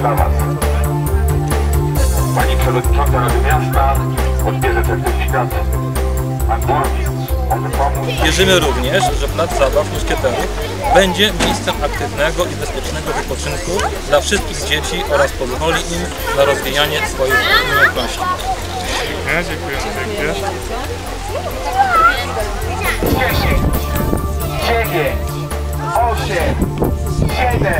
dla Was. Pani Przewodnicząca Rady Miasta odbierze certyfikat. Pan Burmistrz może pomóc. Wierzymy również, że Plac Zabaw Muszkieterów będzie miejscem aktywnego i bezpiecznego wypoczynku dla wszystkich dzieci oraz pozwoli im na rozwijanie swoich umiejętności. Dziękuję, dziękuję. dziękuję. 10, 9, 8, 7,